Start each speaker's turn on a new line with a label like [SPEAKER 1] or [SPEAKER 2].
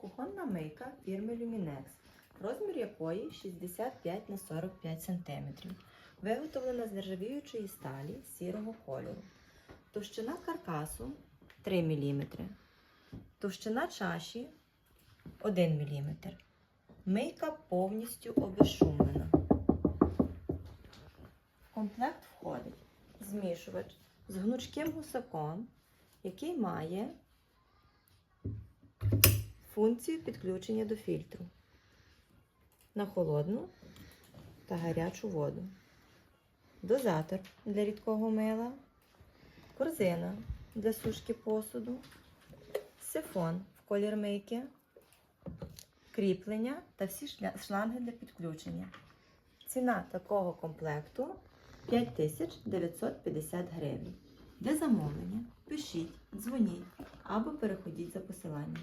[SPEAKER 1] Кухонна мийка фірми Luminex, розмір якої 65 на 45 см. Виготовлена з нержавіючої сталі сірого кольору. Товщина каркасу 3 мм. Товщина чаші 1 мм. Мийка повністю обезшумлена. Комплект входить змішувач з гнучким гусаком, який має функцію підключення до фільтру на холодну та гарячу воду, дозатор для рідкого мила, корзина для сушки посуду, сифон в колір мийки, кріплення та всі шланги для підключення. Ціна такого комплекту 5950 гривень. Для замовлення пишіть, дзвоніть або переходіть за посиланням.